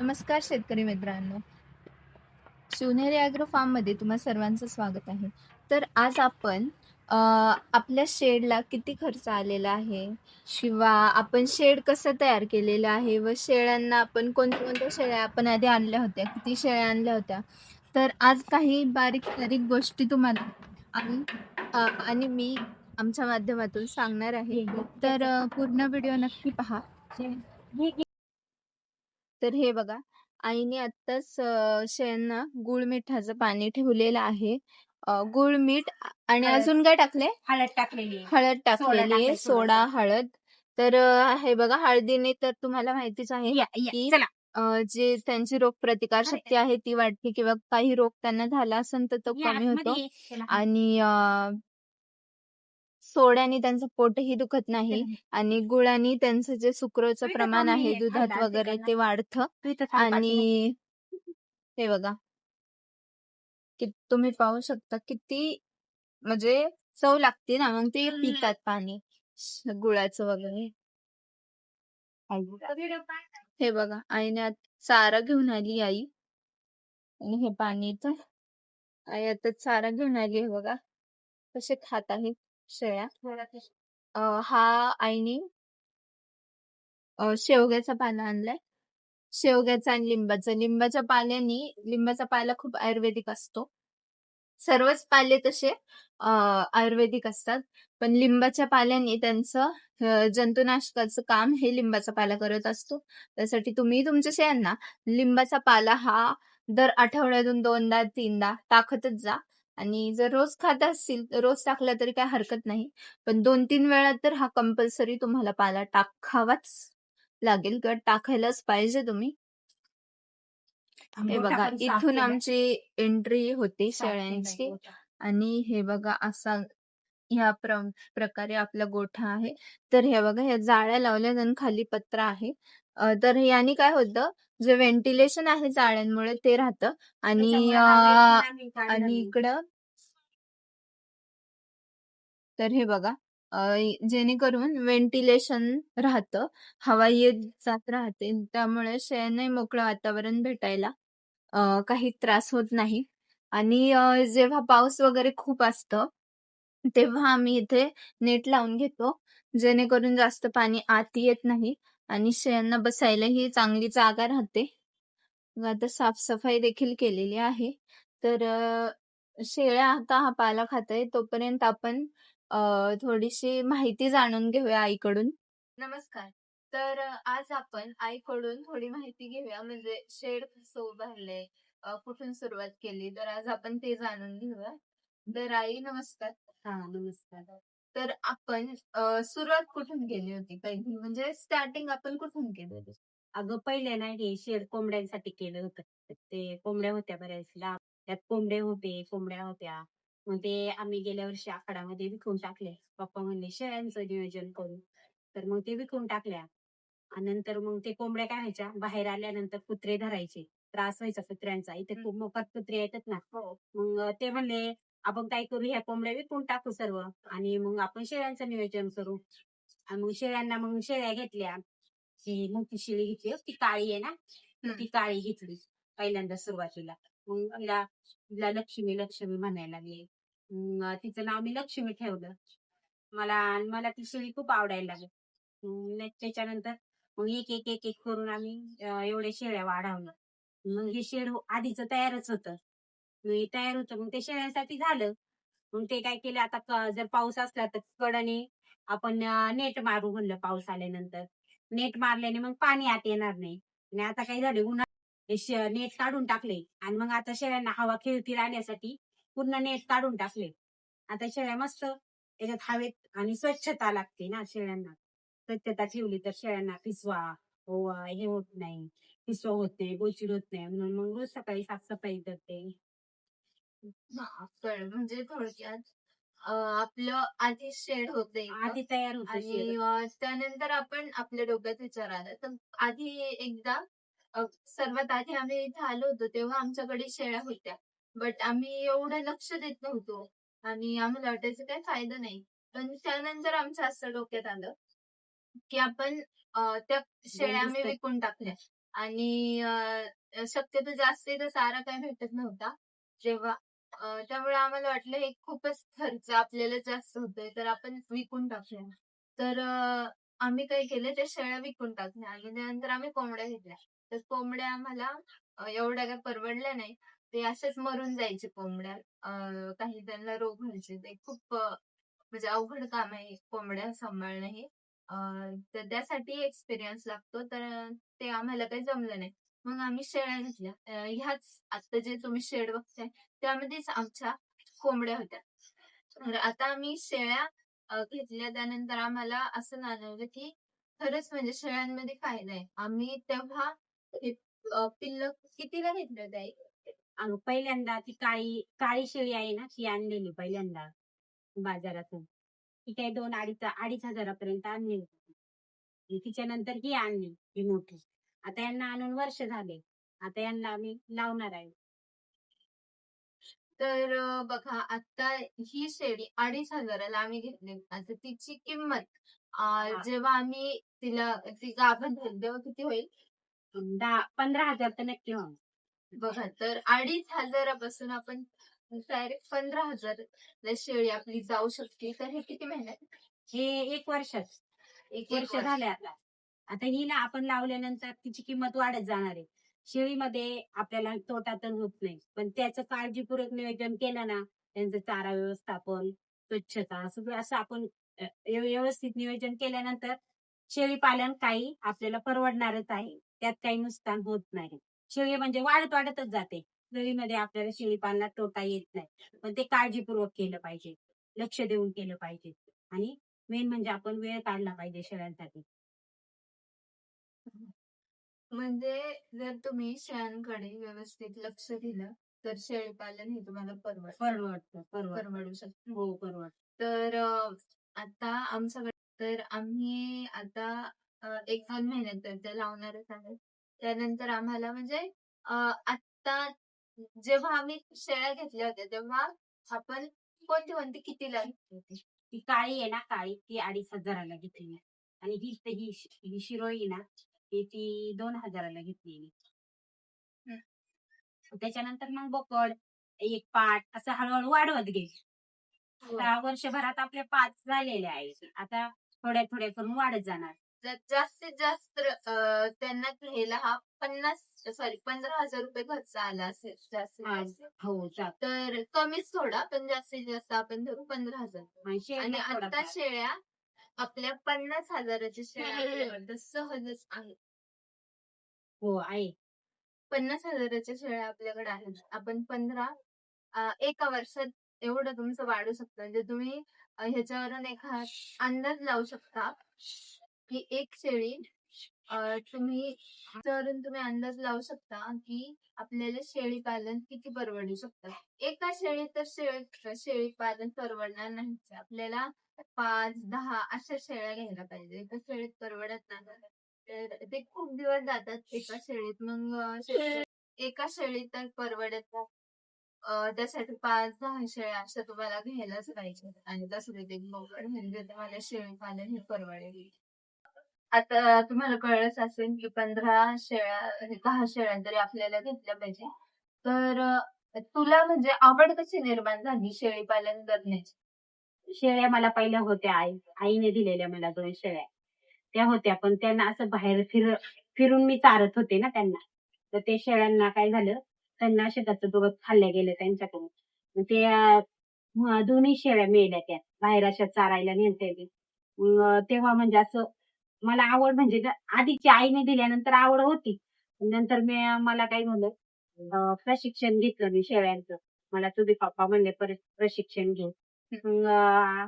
नमस्कार शेतकरी मित्रांनो. शिवनेरी ॲग्रो फार्ममध्ये तुम्हा सर्वांचं स्वागत आहे. तर आज आपण आपल्या शेडला किती खर्च आलेला आहे? किंवा आपण शेड कसं तयार केलेलं आहे? व शेळ्यांना आपण कोणत्या कोणत्या शेळ्या आपण आधी आणल्या होत्या? किती शेळ्या आणल्या होत्या? तर आज काही बारीक बारीक गोष्टी तुम्हाला आणि अ, आणि मी आमच्या माध्यमातून सांगणार आहे. तर पूर्ण व्हिडिओ नक्की पहा. तर हे बघा आईने आत्ताच शेळ्यांना गुळ मिठाचं पाणी ठेवलेलं आहे अ, गुळ मीठ आणि हळद. अजून काय टाकले हळद टाकलेली आहे. हळद टाकलेली आहे टाकलाय सोडा. हळद तर अ, हे बघा हळदीने तर तुम्हाला माहितीच आहे या, या, की चला अ, जे त्यांची रोगप्रतिकार शक्ती आहे ती वाढते किंवा काही रोग त्यांना झाला असेल तर तो या कमी होतो आतमध्ये ये. चला. आणि अ, सोड्याने त्यांचं पोटही दुखत नाही आणि गुळाने त्यांचं जे सुक्रोचं इथं प्रमाण आहे दुधात खाल्ला वगैरे. ते वाढतं तू इथं थांब. आणि हे बघा कि तुम्ही पाहू शकता किती म्हणजे चव लागते ना मग ते हम्म. पितात पाणी श- गुळाचं वगैरे. हे बघा आईने आत चारा घेऊन आली आई आणि हे पाणी तर आई आता चारा घेऊन आली हे बघा कसे खात आहेत शेळ्या अं, हा आईने अं, शेवग्याचा पाला आणलाय. शेवग्याचा आणि लिंबाचा. लिंबाच्या पाल्यानी लिंबाचा पाला खूप आयुर्वेदिक असतो. सर्वच पाले तसे अं, आयुर्वेदिक असतात. पण लिंबाच्या पाल्याने त्यांचं अं, जंतुनाशकाचं काम हे लिंबाचा पाला करत असतो. त्यासाठी तुम्ही तुमच्या शेळ्यांना लिंबाचा पाला हा दर आठवड्यातून दोनदा तीनदा टाकतच जा. आणि जर रोज खात असतील तर रोज टाकला तरी काय हरकत नाही पण दोन तीन वेळा तर हा कंपल्सरी तुम्हाला पाला टाकावाच लागेल किंवा टाकायलाच पाहिजे तुम्ही हे बघा इथून. आमची एंट्री होते शेळ्यांची गोटा. आणि हे बघा असा ह्या प्र प्रकारे आपला गोठा आहे तर हे बघा ह्या जाळ्या लावल्यात आणि खाली पत्र आहे अ, तर याने काय होतं जे व्हेंटिलेशन आहे जाळ्यांमुळे ते राहतं आणि त्याच्यामुळे अ, आणि. इकडं तर हे बघा अ, जेणेकरून व्हेंटिलेशन राहतं हवा येत जात राहते त्यामुळे शेळ्यांनाही मोकळं वातावरण भेटायला अ, काही त्रास होत नाही. आणि अ, जेव्हा पाऊस वगैरे खूप असतं तेव्हा आम्ही इथे नेट लावून घेतो जेणेकरून जास्त पाणी आत येत नाही. आणि शेळ्यांना बसायलाही चांगली जागा राहते. आता साफसफाई देखील केलेली आहे. तर शेळ्या आता हा पाला खात आहे तोपर्यंत आपण थोडीशी माहिती जाणून घेऊया आईकडून. नमस्कार. तर आज आपण आईकडून थोडी माहिती घेऊया. म्हणजे शेड कसं उभारले कुठून सुरुवात केली तर आज आपण ते जाणून घेऊया. तर आई नमस्कार. हा नमस्कार. तर आपण अ, सुरुवात कुठून केली होती पहिली? म्हणजे स्टार्टिंग आपण कुठून केली होती? अगं पहिले नाही हे शेड कोंबड्यांसाठी केलं होतं. ते कोंबड्या होत्या बऱ्याच लांब त्यात कोंबडे होते कोंबड्या होत्या. मग ते आम्ही गेल्या वर्षी आखाडामध्ये विकून टाकले. पप्पा म्हणले शेळ्यांचं नियोजन करू. तर मग ते विकून टाकल्या. आणि नंतर मग ते कोंबड्या काय व्हायच्या? बाहेर आल्यानंतर कुत्रे धरायचे. त्रास व्हायचा कुत्र्यांचा. इथे खूप मोकाट कुत्रे येतात ना. मग ते म्हणले आपण काय करू ह्या कोंबड्या विकून टाकू सर्व. आणि मग आपण शेळ्यांचं नियोजन करू. आणि मग शेळ्यांना मग शेळ्या घेतल्या ती मोठी शेळी घेतली ती काळी आहे ना. ती काळी घेतली पहिल्यांदा सुरुवातीला. मग तिला लक्ष्मी लक्ष्मी म्हणायला लागली. तिचं नाव मी लक्ष्मी ठेवलं. मला आणि मला ती शेळी खूप आवडायला लागली. त्याच्यानंतर मग एक एक एक एक करून आम्ही एवढ्या शेळ्या वाढवलं मग हे शेड आधीच तयारच होतं. हे तयार होतं. मग ते शेळ्यांसाठी झालं. मग ते काय केलं आता जर पाऊस असला तर कडने आपण नेट मारू म्हणलं पाऊस आल्यानंतर. नेट मारल्याने मग पाणी आत येणार नाही. आणि आता काय झालं उन्हा नेट काढून टाकले. आणि मग आता शेळ्यांना हवा खेळती राहण्यासाठी पूर्ण नेट काढून टाकले. आता शेळ्या मस्त त्याच्यात हवेत आणि स्वच्छता लागते ना शेळ्यांना. स्वच्छता ठेवली तर शेळ्यांना पिसवा ओवा हे होत नाही. पिसवा होत नाही गोचिड होत नाही. म्हणून मग रोज सकाळी साफसफाई करते. म्हणजे थोडक्यात अ, आपलं आधी शेड होते आधी तयार होते आणि शेड. अ, त्यानंतर आपण आपल्या डोक्यात विचार आला तर आधी एकदा अ, सर्वात आधी आम्ही इथे आलो होतो तेव्हा आमच्याकडे शेळ्या होत्या. बट आम्ही एवढं लक्ष देत नव्हतो आणि आम्हाला वाटायचं काही फायदा नाही. पण त्यानंतर आमचं असं डोक्यात आलं की आपण अ, त्या शेळ्या आम्ही बंदिस्त- विकून टाकल्या. आणि अं, शक्यतो जास्त इथं चारा काही भेटत नव्हता. जेव्हा अं, त्यामुळे आम्हाला वाटलं हे खूपच खर्च आपल्याला जास्त होतोय तर आपण विकून टाकूया. तर आम्ही काय केलं त्या शेळ्या विकून टाकल्या आणि त्यानंतर आम्ही कोंबड्या घेतल्या. तर कोंबड्या आम्हाला एवढ्या काय परवडल्या नाही. ते असेच मरून जायचे कोंबड्या. काही त्यांना रोग व्हायचे. ते खूप म्हणजे अवघड काम आहे कोंबड्या सांभाळणं हे. तर त्यासाठी एक्सपिरियन्स लागतो. तर ते आम्हाला काही जमलं नाही. मग आम्ही शेळ्या घेतल्या. ह्याच आता जे तुम्ही शेड बघताय त्यामध्येच आमच्या कोंबड्या होत्या. तर आता आम्ही शेळ्या घेतल्या. त्यानंतर आम्हाला असं जाणवलं की खरंच म्हणजे शेळ्यांमध्ये फायदा आहे आम्ही तेव्हा पिल्ल कितीला घेतलं होते पहिल्यांदा ती काळी काळी शेळी आहे ना ती आणलेली पहिल्यांदा बाजारातून. ती काही दोन अडीच अडीच हजारापर्यंत आणली तिच्या नंतर तिच्यानंतर ही आणली ही मोठी. आता यांना आणून वर्ष झाले. आता यांना आम्ही लावणार आहे. तर बघा आता ही शेळी अडीच हजाराला आम्ही घेतली. आता तिची किंमत. जेव्हा आम्ही तिला ती गाभण झाली तेव्हा किती होईल? दहा पंधरा हजार तर नक्की हो बघा तर अडीच हजारापासून आपण डायरेक्ट पंधरा हजार शेळी आपली जाऊ शकते. तर हे किती महिन्यात? हे एक वर्षच एक वर्ष. झाले आता. आता हिला आपण लावल्यानंतर तिची किंमत वाढत जाणार आहे. शेळीमध्ये आपल्याला तोटा तर होत नाही. पण त्याचं काळजीपूर्वक नियोजन केलं ना त्यांचं चारा व्यवस्थापन स्वच्छता सगळं असं आपण व्यवस्थित नियोजन केल्यानंतर शेळी पालन काही आपल्याला परवडणारच आहे. त्यात काही नुकसान होत नाही. शेळी म्हणजे वाढत वाढतच जाते. शेळीमध्ये आपल्याला शेळी पालनात तोटा येत नाही. पण ते काळजीपूर्वक केलं पाहिजे. लक्ष देऊन केलं पाहिजे. आणि मेन म्हणजे आपण वेळ काढला पाहिजे शेळ्यांसाठी. म्हणजे जर तुम्ही शेळ्यांकडे व्यवस्थित लक्ष दिलं तर शेळी पालन हे तुम्हाला परवड परवडतं परवड परवडू शकतं. हो परवड तर अं, आता आमच्याकडे तर आम्ही आता अं, एक दोन महिन्यात तर ते लावणारच आहे त्यानंतर आम्हाला म्हणजे अं, आता जेव्हा आम्ही शेळ्या घेतल्या होत्या तेव्हा आपण कोणती कोणती कितीला घेतली होती? ती काळी आहे ना काळी. ती अडीच हजाराला घेतली आणि ही ही ही शिरोई ना ती ती दोन हजाराला घेतली त्याच्यानंतर मग बोकड एक पाट असं हळूहळू वाढवत गेली आता वर्षभरात आपले पाच झालेले आहेत आता थोड्या थोड्या करून वाढत जाणार जास्तीत जास्त त्यांना घ्यायला हा पन्नास सॉरी पंधरा हजार रुपये खर्च आला असेल जास्तीत हा. जास्त हो तर कमीच थोडा पण जास्तीत जास्त आपण धरू पंधरा हजार. आणि आता. शेळ्या आपल्या पन्नास हजाराच्या शेळ्या आपल्याकडे सहजच आहेत हो आहे. पन्नास हजाराच्या शेळ्या आपल्याकडे आहेत. आपण पंधरा अं, एका वर्षात एवढं तुमचं वाढू शकतं. म्हणजे तुम्ही अं, ह्याच्यावरून एका अंदाज लावू शकता की एक शेळी अं, तुम्ही त्यावरून तुम्ही अंदाज लावू शकता की आपल्याला शेळी पालन किती परवडू शकतं? एका शेळी तर शेळी शेळी पालन परवडणार नाही आपल्याला पाच दहा अशा शेळ्या घ्यायला पाहिजे. एका शेळीत परवडत नाही. तर ते खूप दिवस जातात एका शेळीत. मग एका शेळीत तर परवडत नाही. त्यासाठी पाच दहा शेळ्या अशा तुम्हाला घ्यायलाच पाहिजे. आणि तसं ते म्हणजे तुम्हाला शेळी पालन हे परवडेल. आता तुम्हाला कळलंच असेल की पंधरा शेळ्या दहा शेळ्या तरी आपल्याला घेतल्या पाहिजे तर तुला म्हणजे आवड कशी निर्माण झाली शेळी पालन करण्याची? शेळ्या मला पहिल्या होत्या आई. आईने दिलेल्या मला दोन शेळ्या. त्या होत्या पण त्यांना असं बाहेर फिर फिरून मी चारत होते ना त्यांना. तर ते शेळ्यांना काय झालं त्यांना शेताचं दोघं खाल्ल्या गेलं त्यांच्याकडून. ते दोन्ही शेळ्या मिळल्या त्या बाहेर अशा चारायला नेलते मग तेव्हा म्हणजे असं मला आवड म्हणजे आधीची आईने दिल्यानंतर आवड होती. नंतर मी मला काय झालं प्रशिक्षण घेतलं मी शेळ्यांचं. मला तुझे पप्पा म्हणले परत प्रशिक्षण घेऊ मग अं,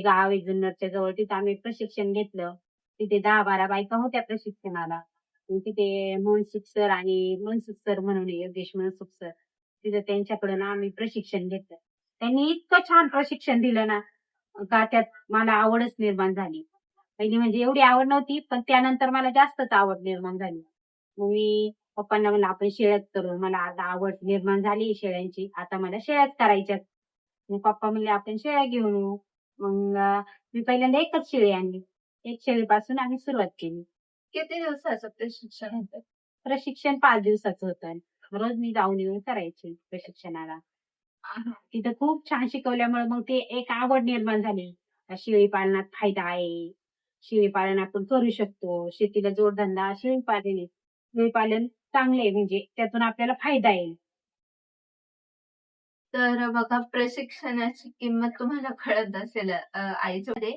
गाव आहे जुन्नरच्या जवळ तिथं आम्ही प्रशिक्षण घेतलं. तिथे दहा बारा बायका होत्या प्रशिक्षणाला. मग तिथे मनसुख सर आणि मनसुख सर म्हणून आहे, योगेश मनसुख सर. तिथे त्यांच्याकडून आम्ही प्रशिक्षण घेतलं. त्यांनी इतकं छान प्रशिक्षण दिलं ना का त्यात मला आवडच निर्माण झाली. पहिली म्हणजे एवढी आवड नव्हती पण त्यानंतर मला जास्तच आवड निर्माण झाली. मग मी पप्पांना म्हणलं आपण शेळ्याच करू. मला आता आवड निर्माण झाली शेळ्यांची. आता मला शेळ्याच करायच्यात. मग पप्पा म्हणले आपण शेळ्या घेऊन येऊ. मग मी पहिल्यांदा एकच शेळी आणली. एक शेळीपासून आम्ही सुरुवात केली. किती दिवसाचं प्रशिक्षण होतं? प्रशिक्षण पाच दिवसाचं होतं रोज मी जाऊन येऊन करायचे प्रशिक्षणाला. तिथं खूप छान शिकवल्यामुळे मग ते एक आवड निर्माण झाली. शेळी पालनात फायदा आहे. शेळी पालन आपण करू शकतो. शेतीला जोडधंदा शेळी पालन आहे. शेळी पालन चांगले आहे. म्हणजे त्यातून आपल्याला फायदा आहे. तर बघा प्रशिक्षणाची किंमत तुम्हाला कळत असेल आईच्यामध्ये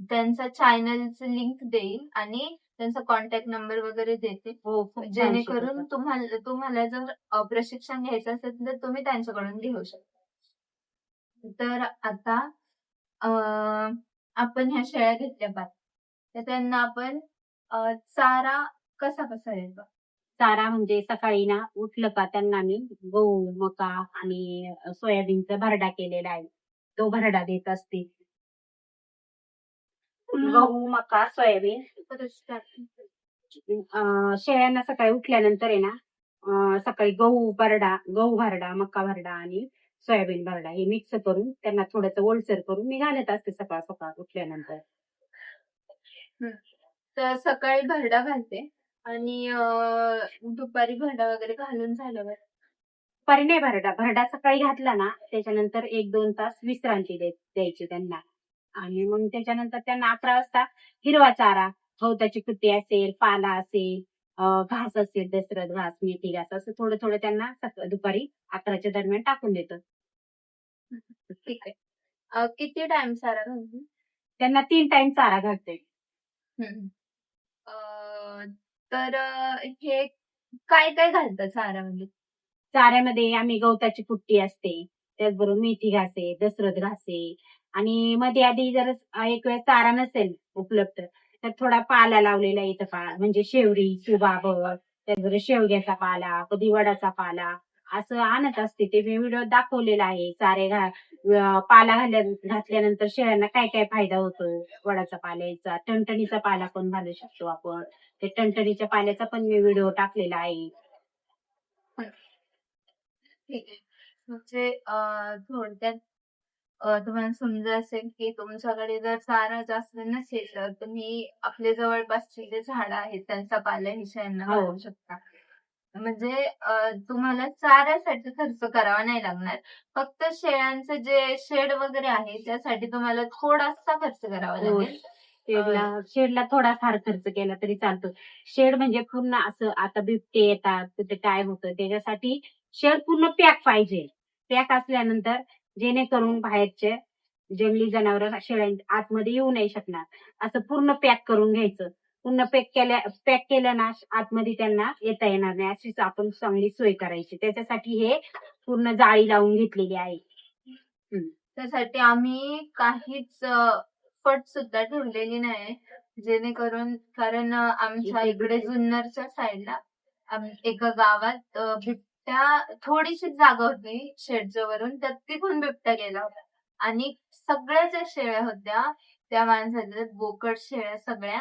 त्यांचा चॅनलचं लिंक देईल आणि त्यांचा कॉन्टॅक्ट नंबर वगैरे देते. हो जेणेकरून. तुम्हाला तुम्हाला जर प्रशिक्षण घ्यायचं असेल तर तुम्ही त्यांच्याकडून घेऊ शकता. तर आता आपण ह्या शेळ्या घेतल्या पाच तर त्यांना आपण चारा कसा कसा देतो चारा म्हणजे सकाळी ना उठलं का त्यांना मी गहू मका आणि सोयाबीनचा भरडा केलेला आहे. तो भरडा देत असते. गहू मका सोयाबीन. शेळ्यांना सकाळी उठल्यानंतर आहे ना सकाळी गहू भरडा गहू भरडा मका भरडा आणि सोयाबीन भरडा हे मिक्स करून त्यांना थोडंसं ओलसर करून मी घालत असते सकाळ सकाळ उठल्यानंतर तर सकाळी भरडा घालते. आणि अं, दुपारी भरडा वगैरे घालून झाल्यावर दुपारी नाही भरडा भरडा सकाळी घातला ना त्याच्यानंतर एक दोन तास विश्रांती द्याय- द्यायची त्यांना. आणि मग त्याच्यानंतर त्यांना अकरा वाजता हिरवा चारा गवताची कुट्टी असेल पाला असेल अं, घास असेल दसरथ घास मेथी घास असं थोडं थोडं त्यांना सक- दुपारी अकराच्या दरम्यान टाकून देतो. ठीक आहे. अं, किती टाइम चारा घालते? त्यांना तीन टाइम चारा घालते. तर हे काय काय घालतं चाऱ्यामध्ये? चाऱ्यामध्ये आम्ही गवताची पुट्टी असते त्याचबरोबर मेथी घासे दसरथ घासे आणि मध्ये आधी जर एक वेळ चारा नसेल उपलब्ध तर थोडा पाला लावलेला येतं पाला म्हणजे शेवरी सुबाबर त्याचबरोबर शेवग्याचा पाला कधी वडाचा पाला असं आणत असते. ते मी व्हिडिओ दाखवलेला आहे. चारे घा पाला घाल्या घातल्यानंतर शेळ्यांना काय काय फायदा होतो वडाचा पाल्याचा टणटणीचा पाला पण घालू शकतो आपण? ते टणटणीच्या पाल्याचा पण मी व्हिडिओ टाकलेला आहे. म्हणजे अं, थोडक्यात तुम्हाला समजा असेल की तुमच्याकडे जर चारा जास्त नसेल तर तुम्ही आपले जवळपासचे जे झाडं आहेत त्यांचा पाला ही शेळ्यांना हो. घालू शकता. म्हणजे तुम्हाला चाऱ्यासाठी खर्च करावा नाही लागणार. फक्त शेळ्यांचं जे शेड वगैरे आहे त्यासाठी तुम्हाला थोडासा खर्च करावा हो. लागेल. शेडला शेडला थोडाफार खर्च केला तरी चालतो. शेड म्हणजे पूर्ण असं आता बिबटे येतात तिथे काय होतं त्याच्यासाठी शेड पूर्ण पॅक पाहिजे. पॅक असल्यानंतर जेणेकरून बाहेरचे जंगली जनावर शेळ्या आतमध्ये येऊ नाही शकणार. असं पूर्ण पॅक करून घ्यायचं. पूर्ण पॅक केल्या पॅक केलं ना आतमध्ये त्यांना येता येणार नाही. अशीच आपण चांगली सोय करायची. त्याच्यासाठी हे पूर्ण जाळी लावून घेतलेली आहे. त्यासाठी आम्ही काहीच फट सुद्धा ठेवलेली नाही. जेणेकरून कारण आमच्या इकडे जुन्नरच्या साईडला एका गावात बिबट्या थोडीशी जागा होती शेडच्या वरून त्यात तिथून बिबट्या गेला होता. आणि सगळ्या ज्या शेळ्या होत्या त्या माणसाच्या बोकड शेळ्या सगळ्या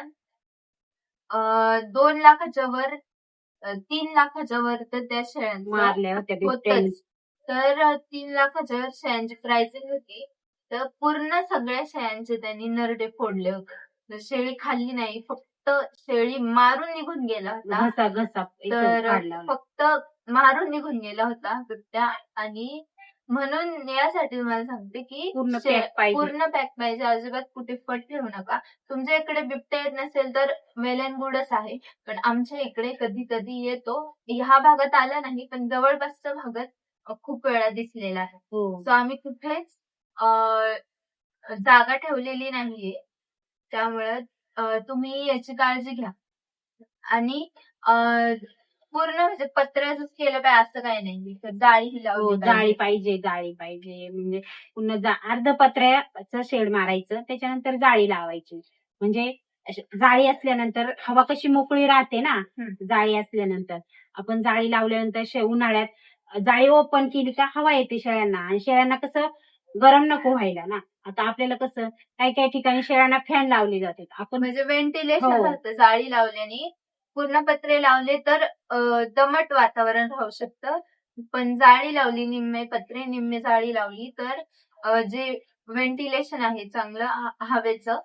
दोन लाखाच्या वर तीन लाखाच्या वर तर त्या शेळ्यांचं मारल्या होत्या बिबट्याने होतच. तर तीन लाखाच्या वर शेळ्यांची प्राइसिंग होती. तर पूर्ण सगळ्या शेळ्यांचे त्यांनी नरडे फोडले होते. तर शेळी खाल्ली नाही फक्त शेळी मारून निघून गेला होता. घसा घसा इथं तर काढला फक्त मारून निघून गेला होता. बिबट्या आणि म्हणून यासाठी तुम्हाला सांगते की पूर्ण शे- पॅक पाहिजे. पूर्ण पॅक पाहिजे. अजिबात कुठे फट ठेवू नका. तुमच्या इकडे बिबट्या येत नसेल तर वेल अँड गुडच आहे. पण आमच्या इकडे कधी कधी येतो. ह्या भागात आला नाही पण जवळपासच्या भागात अ, खूप वेळा दिसलेला आहे. हो. सो आम्ही कुठेच अ, जागा ठेवलेली नाहीये. त्यामुळे तुम्ही याची काळजी घ्या. आणि अ, पूर्ण म्हणजे पत्र्याच केलं पाहिजे असं काही नाही. तर जाळी ही जाळी पाहिजे. जाळी पाहिजे. म्हणजे पुन्हा जा अर्ध पत्र्याचं शेड मारायचं त्याच्यानंतर जाळी लावायची. म्हणजे जाळी असल्यानंतर हवा कशी मोकळी राहते ना. जाळी असल्यानंतर. आपण जाळी लावल्यानंतर उन्हाळ्यात जाळी ओपन केली का हवा येते शेळ्यांना. आणि शेळ्यांना कसं गरम नको व्हायला ना. आता आपल्याला कसं काही काही ठिकाणी शेळ्यांना फॅन लावले जातात. आपण म्हणजे व्हेंटिलेशन हो. जाळी लावल्याने. पूर्ण पत्रे लावले तर दमट वातावरण राहू शकतं. पण जाळी लावली निम्मे पत्रे निम्मे जाळी लावली तर जे व्हेंटिलेशन आहे चांगलं हवेचं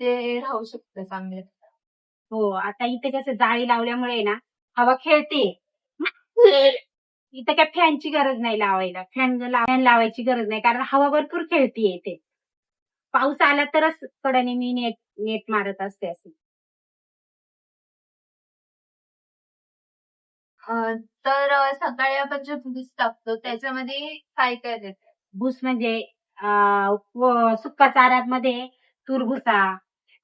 ते राहू शकतं चांगलं. हो आता इथे कसं जाळी लावल्यामुळे ना हवा खेळते. इथं काय फॅनची गरज नाही लावायला. फॅन फॅन लावायची गरज नाही. कारण हवा भरपूर खेळतीये इथे. पाऊस आला तरच कडाने मी नेट नेट मारत असते असे. तर सकाळी आपण जे भूस टाकतो त्याच्यामध्ये काय काय देतो भूस म्हणजे अं, व- सुक्का चाऱ्यामध्ये तूर भुसा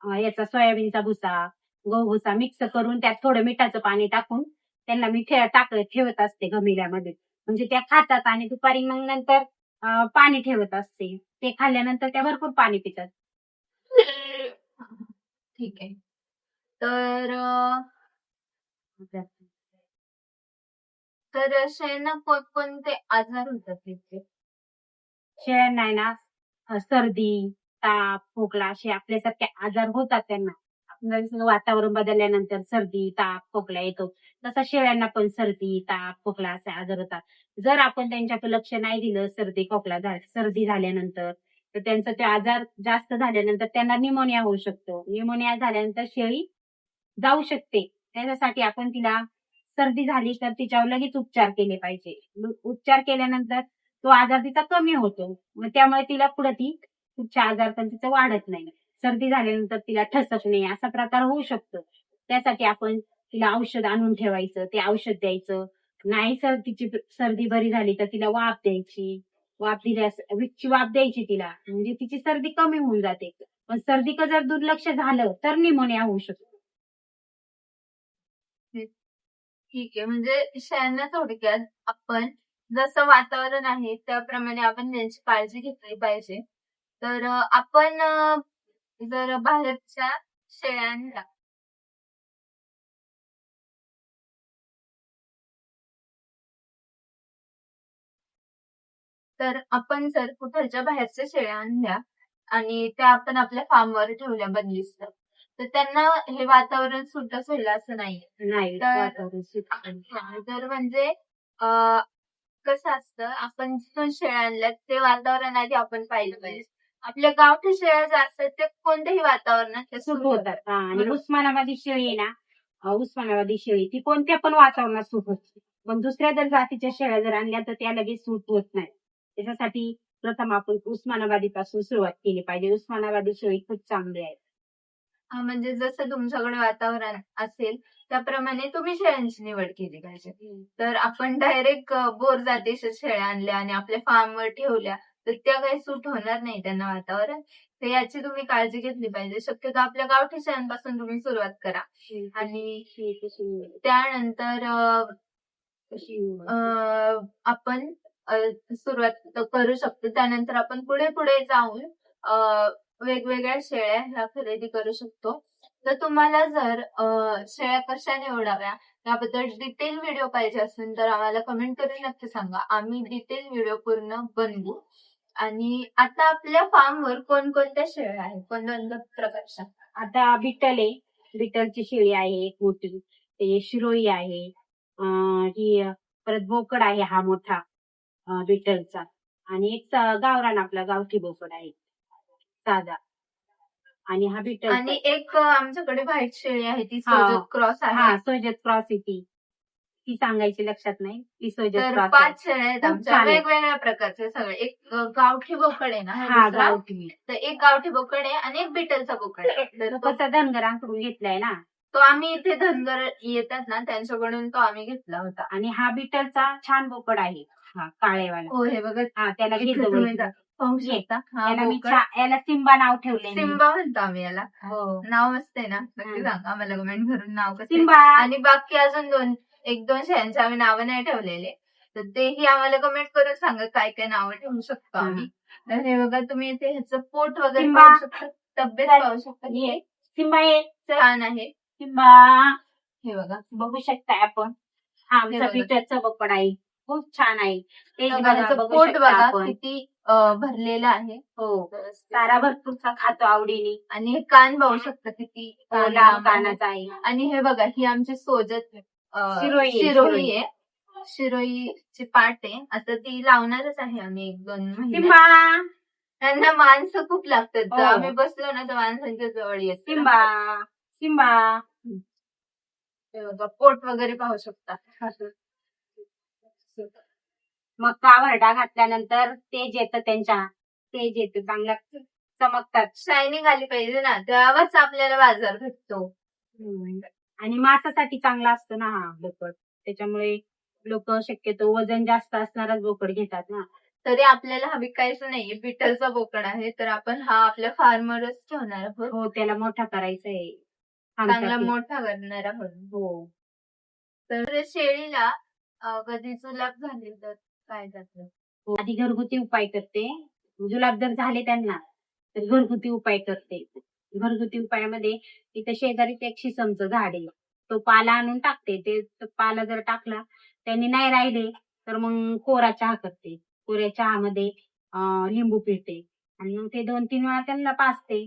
अं, याचा सोयाबीनचा भुसा गहू भुसा मिक्स करून त्यात थोडं मिठाचं पाणी टाकून त्यांना मी ठे टाक ठेवत असते गमिल्यामध्ये. म्हणजे त्या खातात आणि दुपारी मग नंतर अं, पाणी ठेवत असते. ते खाल्ल्यानंतर त्या भरपूर पाणी पितात. ठीक आहे. तर अं, तर शेळ्यांना कोणकोणते आजार होतात तिथे? शेळ्यांना आहे ना सर्दी ताप खोकला असे आपल्यासारखे आजार होतात त्यांना. आपलं जसं वातावरण बदलल्यानंतर सर्दी ताप खोकला येतो. तसा शेळ्यांना पण सर्दी ताप खोकला असे आजार होतात. जर आपण त्यांच्याकडे लक्ष नाही दिलं सर्दी खोकला झा- सर्दी झाल्यानंतर तर त्यांचा ते आजार जास्त झाल्यानंतर त्यांना निमोनिया होऊ शकतो. निमोनिया झाल्यानंतर शेळी जाऊ शकते. त्याच्यासाठी आपण तिला सर्दी झाली तर तिच्यावर लगेच उपचार केले पाहिजे. उपचार केल्यानंतर तो आजार तिचा कमी होतो. मग त्यामुळे तिला पुढे ती कुठच्या आजार पण तिचं वाढत नाही. सर्दी झाल्यानंतर तिला ठसकणे असा प्रकार होऊ शकतो. त्यासाठी आपण तिला औषध आणून ठेवायचं ते औषध द्यायचं. नाही सर तिची सर्दी बरी झाली तर तिला वाफ द्यायची. वाफ दिल्यास विकची वाफ द्यायची तिला. म्हणजे तिची सर्दी कमी होऊन जाते. पण सर्दी जर दुर्लक्ष झालं तर निमोनिया होऊ शकतो. ठीक आहे. म्हणजे शेळ्यांना थोडक्यात आपण जसं वातावरण आहे त्याप्रमाणे आपण त्यांची काळजी घेतली पाहिजे. तर अं, आपण अं, जर बाहेरच्या शेळ्यांना तर आपण जर कुठलच्या बाहेरच्या शेळ्या आणल्या आणि त्या आपण आपल्या फार्मवर ठेवल्या बंदिस्त तर त्यांना हे वातावरण सुटच होईल असं नाही. नाही तर- वातावरण सुट- तर म्हणजे अं, कसं असतं आपण जिथून शेळ्या आणल्या ते वातावरण आधी आपण पाहिलं पाहिजे. आपल्या गावठी शेळ्या ज्या असतात ते कोणत्याही वातावरणात सूट सुट होतात. हा, आणि बरोबर. उस्मानाबादी शेळी आहे ना अं, उस्मानाबादी शेळी ती कोणत्या पण वातावरणात सूट होते. पण दुसऱ्या जर जातीच्या शेळ्या जर आणल्या तर त्या लगेच सूट होत नाही. त्याच्यासाठी प्रथम आपण उस्मानाबादी पासून सुरुवात केली पाहिजे. उस्मानाबादी शेळी खूप चांगली आहे म्हणजे जसं तुमच्याकडे वातावरण असेल त्याप्रमाणे तुम्ही शेळ्यांची निवड केली पाहिजे. तर आपण डायरेक्ट बोर जातीच्या शेळ्या आणल्या आणि आपल्या फार्मवर ठेवल्या तर त्या काही सूट होणार नाही त्यांना वातावरण. तर याची तुम्ही काळजी घेतली पाहिजे. शक्यतो आपल्या गावठी शेळ्यांपासून तुम्ही सुरुवात करा. आणि त्यानंतर आपण सुरुवात करू शकतो. त्यानंतर आपण पुढे पुढे जाऊन वेगवेगळ्या शेळ्या ह्या खरेदी करू शकतो. तर तुम्हाला जर शेळ्या कशा निवडाव्या याबद्दल डिटेल व्हिडिओ पाहिजे असेल तर आम्हाला कमेंट करून नक्की सांगा. आम्ही डिटेल व्हिडिओ पूर्ण बनवू. आणि आता आपल्या फार्मवर कोणकोणत्या शेळ्या आहेत? कोणकोणत्या प्रकारच्या? आता बिटल आहे. बिटलची शेळी आहे एक मोठी ते शिरोई आहे. ही परत बोकड आहे हा मोठा बिटलचा. आणि एक गावरान आपला गावठी बोकड आहे. साधा. आणि हा बिटल आणि एक आमच्याकडे व्हाईट शेळी आहे ती. सोजत क्रॉस आहे. हा सोजत क्रॉस आहे ती. ती सांगायची लक्षात नाही. ती सोजत तर क्रॉस आहे. पाच शेळ्या आहेत खूप आमच्या. छान आहे. वेगवेगळ्या प्रकारचे सगळे. एक अं, गावठी बोकड आहे ना हा हा दुसरा. गावठी तर एक गावठी बोकड आहे आणि एक बिटलचा बोकड आहे. तर तो तो- कसा घेतलाय ना. तो आम्ही इथे धनगर येतात ना त्यांच्याकडून तो आम्ही घेतला होता. आणि हा बिटलचा छान बोकड आहे. हा काळेवाला. हो हे बघा हा त्याला इथे तुम्ही. पाहू शकता. हा याला मी बोकड. छा- याला सिम्बा नाव ठेवले सिम्बा म्हणतो आम्ही याला. हो. नाव मस्त आहे ना? नक्की हम्म. सांगा आम्हाला कमेंट करून नाव कसं आहे. सिम्बा. आणि बाकी अजून दोन एक दोन शेळ्यांचे आम्ही नावं नाही ठेवलेले. तर तेही आम्हाला कमेंट करून सांगा काय काय नावं ठेवू शकतो आम्ही. तर हे बघा तुम्ही इथे ह्याचं पोट वगैरे सिम्बा. पाहू शकता. तब्येत पाहू शकता. ये. सिम्बा ये. छान आहे. सिम्बा हे बघा बघू शकताय आपण. हा हे आमचा बघा. बोकड आहे. खूप छान आहे. तर बघा बघू पोट शकता बघा आपण. किती अं, भरलेलं आहे. हो. चारा भरपूरचा खातो आवडीने. आणि हे कान पाहू शकता किती कान लांब लांब आहे. कानाचा आहे. आणि हे बघा ही आमची सोजत अं, शिरोई आहे, शिरोई शिरोई. आहे. शिरोईची पाट आहे. आता ती लावणारच आहे आम्ही एक दोन महिने. त्यांना माणसं खूप लागतात. हो. आम्ही बसलो ना तर माणसांच्या जवळ येत सिम्बा! सिम्बा! हे. बघा पोट वगैरे पाहू शकता मग का भरडा घातल्यानंतर तेज येतं त्यांच्या. तेज येतं चांगलं चमकतात. शायनिंग आली पाहिजे ना तेव्हाच आपल्याला बाजार भेटतो. आणि मांसासाठी चांगला असतो ना हा बोकड त्याच्यामुळे लोक शक्यतो वजन जास्त असणाराच बोकड घेतात ना. तरी आपल्याला हा विकायचा नाहीये. बिटलचा बोकड आहे तर आपण हा आपल्या फार्मरच ठेवणार आहोत. हो त्याला मोठा करायचा आहे चांगला. मोठा करणार आहोत हो. तर शेळीला अं, कधी जुलाब झाले तर काय जातं? हो. आधी घरगुती उपाय करते. जुलाब जर झाले त्यांना तर घरगुती उपाय करते. घरगुती उपायामध्ये इथं शेजारीच एक शिसमचं झाड आहे. तो पाला आणून टाकते. ते तो पाला जर टाकला त्यांनी नाही राहिले तर मग कोरा चहा करते. कोऱ्या चहामध्ये अं, लिंबू पिळते. आणि मग ते दोन तीन वेळा त्यांना पाजते.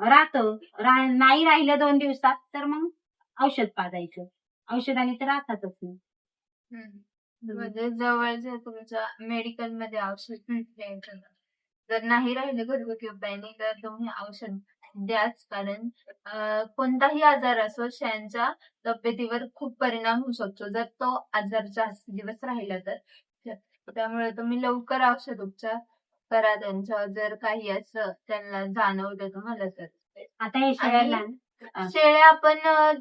राहतं रा- नाही राहिलं दोन दिवसात तर मग औषध पाजायचं. औषधाने तर राहतातच नाही म्हणजे जवळच्या तुमच्या मेडिकलमध्ये औषध भेटले जर नाही राहिले घरगुती उपायाने तर तुम्ही औषध द्याच. कारण कोणताही आजार असो शेळ्यांच्या तब्येतीवर खूप परिणाम होऊ शकतो. जर तो आजार जास्त दिवस राहिला तर त्यामुळे तुम्ही लवकर औषध उपचार करा त्यांच्यावर जर काही असं त्यांना जाणवलं तुम्हाला तर आता हे शेळ्यांना हा. शेळ्या आपण अं,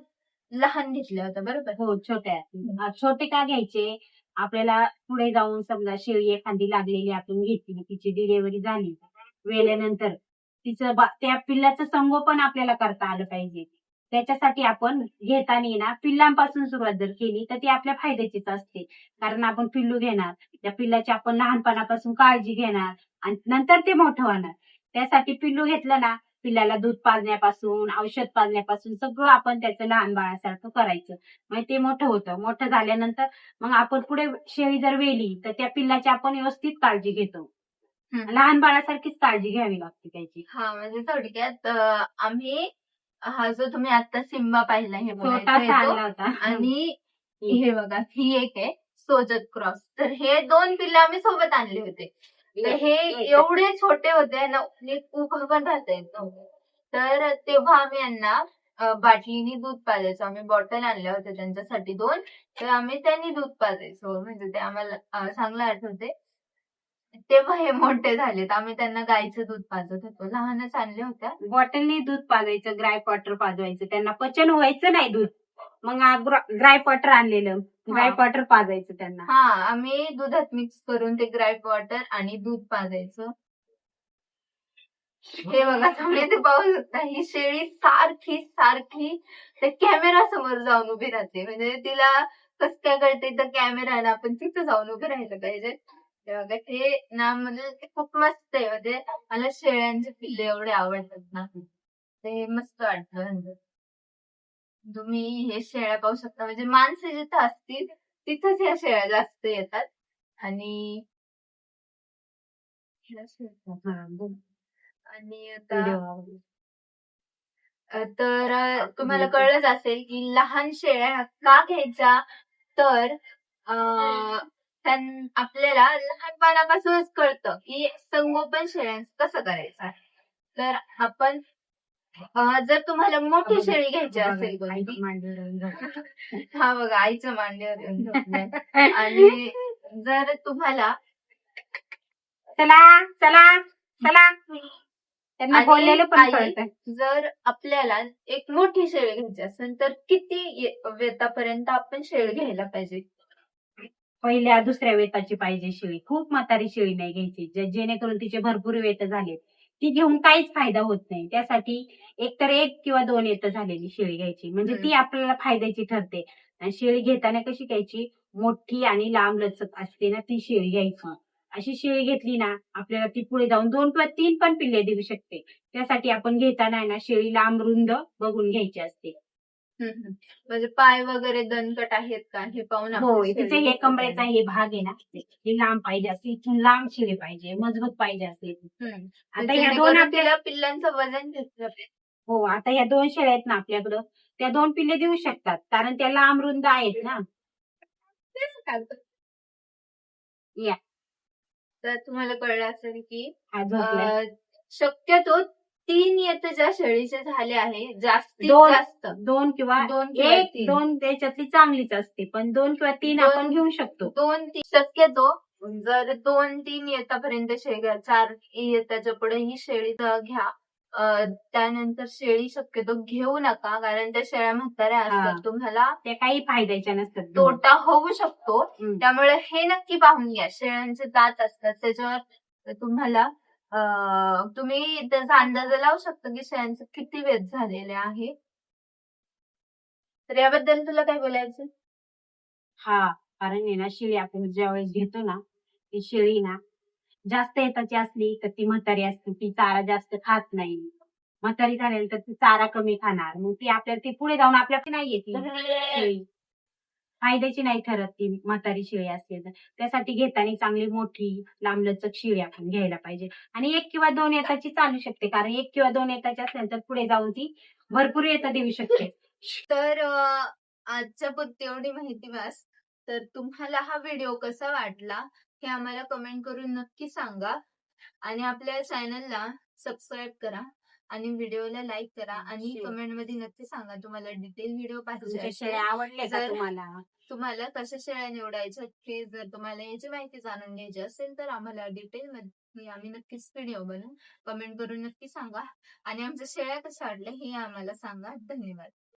लहान घेतल्या होत्या बरोबर? हो छोट्या. छोटे का घ्यायचे? आपल्याला पुढे जाऊन समजा शेळी एखादी लागलेली आपण घेतली तिची डिलिव्हरी झाली वेळेनंतर तिचं बा- त्या पिल्लाचं संगोपन आपल्याला करता आलं पाहिजे. त्याच्यासाठी आपण घेताना ना पिल्लांपासून सुरुवात जर केली तर ती आपल्या फायद्याचीच असते. कारण आपण पिल्लू घेणार त्या पिल्लाची आपण लहानपणापासून काळजी घेणार आणि नंतर ते मोठं होणार. त्यासाठी पिल्लू घेतलं ना पिल्लाला दूध पाजण्यापासून औषध पाजण्यापासून सगळं आपण त्याचं लहान बाळासारखं करायचं. मग ते मोठं होतं. मोठं झाल्यानंतर मग आपण पुढे शेळी जर वेली तर त्या पिल्लाची आपण व्यवस्थित काळजी घेतो. लहान बाळासारखीच काळजी घ्यावी लागते त्याची. हा म्हणजे थोडक्यात आम्ही हा जो तुम्ही आता सिम्बा पाहिला हे छोटासा होता. आणि हे बघा ही एक आहे सोजत क्रॉस. तर हे दोन पिल्ले आम्ही सोबत आणले होते. तर हे एवढे छोटे होते ना नीट उभं पण राहता येत नव्हतं. तर तेव्हा आम्ही यांना अं, बाटलीने दूध पाजायचो. आम्ही बॉटल आणल्या होत्या त्यांच्यासाठी दोन. तर आम्ही त्यांनी दूध पाजायचो. म्हणजे ते आम्हाला अं, चांगलं आठवते तेव्हा हे मोठे झालेत. आम्ही त्यांना गाईचं दूध पाजत होतो. लहानच आणल्या होत्या. बॉटलने दूध पाजायचं ग्राय वॉटर पाजवायचं. त्यांना पचन व्हायचं नाही दूध. मग ग्राय वॉटर आणलेलं. ग्राय वॉटर पाजायचं त्यांना. हा आम्ही दुधात मिक्स करून ते ग्राईप वॉटर आणि दूध पाजायचं. हे बघा तुम्ही ते पाहू शकता ही शेळी सारखी सारखी त्या कॅमेरा समोर जाऊन उभी राहते. म्हणजे तिला कस काय कळते तर कॅमेरा आहे ना आपण तिथं जाऊन उभं राहिलं पाहिजे. ते ना म्हणजे ते खूप मस्त आहे. म्हणजे मला शेळ्यांचे पिल्ले एवढे आवडतात ना. ते मस्त वाटतं म्हणजे. तुम्ही हे शेळ्या पाहू शकता. म्हणजे माणसं जिथं असतील तिथंच ह्या शेळ्या जास्त येतात. आणि. आणि आता तर तुम्हाला कळलंच असेल की लहान शेळ्या का घ्यायच्या? तर आपल्याला लहानपणापासूनच कळतं की संगोपन शेळ्यांचं कसं करायचं आहे. तर आपण जर तुम्हाला मोठी शेळी घ्यायची असेल. हा बघा आईच्या मांडीवर. आणि जर तुम्हाला चला चला चला त्यांना बोललेलं पण कळतं जर आपल्याला एक मोठी शेळी घ्यायची असेल तर किती वेतापर्यंत आपण शेळी घ्यायला पाहिजे पहिल्या दुसऱ्या वेताची पाहिजे शेळी. खूप म्हातारी शेळी नाही घ्यायची जेणेकरून तिचे भरपूर वेत झाले. ती घेऊन काहीच फायदा होत नाही. त्यासाठी एक तर एक किंवा दोन येत झालेली शेळी घ्यायची. म्हणजे ती आपल्याला फायद्याची ठरते. आणि शेळी घेताना कशी घ्यायची? मोठी आणि लांब लचक असते ना ती शेळी घ्यायची. अशी शेळी घेतली ना आपल्याला ती पुढे जाऊन दोन किंवा तीन पण पिल्ले देऊ शकते. त्यासाठी आपण घेताना ना शेळी लांब रुंद बघून घ्यायची असते. हम्म. म्हणजे पाय वगैरे दणकट आहेत का हे पाहून हो तिचे हे. कमरेचा हे भाग आहे ना हे लांब पाहिजे असते इथून लांब शिळे पाहिजे मजबूत पाहिजे असते हम्म. आता ह्या जेणेकरून दोन आपल्या तिला पिल्लांचं वजन घेतलं पाहिजे. हो आता ह्या दोन शेळ्या आहेत ना आपल्याकडं त्या दोन पिल्ले देऊ शकतात कारण त्या लांब रुंद आहेत ना तेच. या. तर तुम्हाला कळलं असेल की हा झोपलाय अं, शक्यतो तीन येतं ज्या शेळीचे झाले आहे जास्तीत दोन. जास्त दोन किंवा दोन किंवा एक तीन. दोन त्याच्यातली चांगलीच असते पण दोन किंवा तीन दोन- आपण घेऊ शकतो दोन तीन शक्यतो जर दोन तीन येतापर्यंत शेळी चार येताच्या पुढे ही शेळी ज- घ्या अं, त्यानंतर शेळी शक्यतो घेऊ नका कारण त्या शेळ्या म्हाताऱ्या हा. असतात तुम्हाला त्या काही फायद्याच्या नसतात तोटा होऊ शकतो हम्म. त्यामुळे हे नक्की पाहून घ्या शेळ्यांचे दात असतात त्याच्यावर तुम्हाला तुम्ही त्याचा अंदाज लावू शकता की शेळ्यांचे किती वेध झालेले आहे तर याबद्दल तुला काय बोलायचं हा कारण आहे ना शेळी आपण ज्यावेळेस घेतो ना ती शेळी ना जास्त येताची असली तर ती म्हातारी असते ती चारा जास्त खात नाही. म्हातारी झालेली तर ती चारा कमी खाणार मग ती आपल्याला ती पुढे जाऊन आपल्याकडे नाही येते शेळी. फायद्याची नाही ठरत ती म्हातारी शिळी असली तर. त्यासाठी घेताना चांगली मोठी लांबलचक शिळी आपण घ्यायला पाहिजे. आणि एक किंवा दोन येताची चालू शकते. कारण एक किंवा दोन येताची असेल तर पुढे जाऊन ती भरपूर येता देऊ शकते. तर आजच्या पुरती एवढी माहिती बस तर तुम्हाला हा व्हिडिओ कसा वाटला हे आम्हाला कमेंट करून नक्की सांगा. आणि आपल्या चॅनलला सबस्क्राईब करा. आणि व्हिडिओला लाईक करा आणि Sure. कमेंटमध्ये नक्की सांगा तुम्हाला डिटेल व्हिडिओ पाहिजे तुमच्या असेल. शेळ्या आवडल्या का जर- तुम्हाला तुम्हाला कशा शेळ्या निवडायच्या ते जर तुम्हाला याची माहिती जाणून घ्यायची असेल तर आम्हाला डिटेल मध्ये आम्ही नक्कीच व्हिडिओ बनवू कमेंट करून नक्की सांगा आणि आमच्या शेळ्या कशा वाटल्या हे आम्हाला सांगा धन्यवाद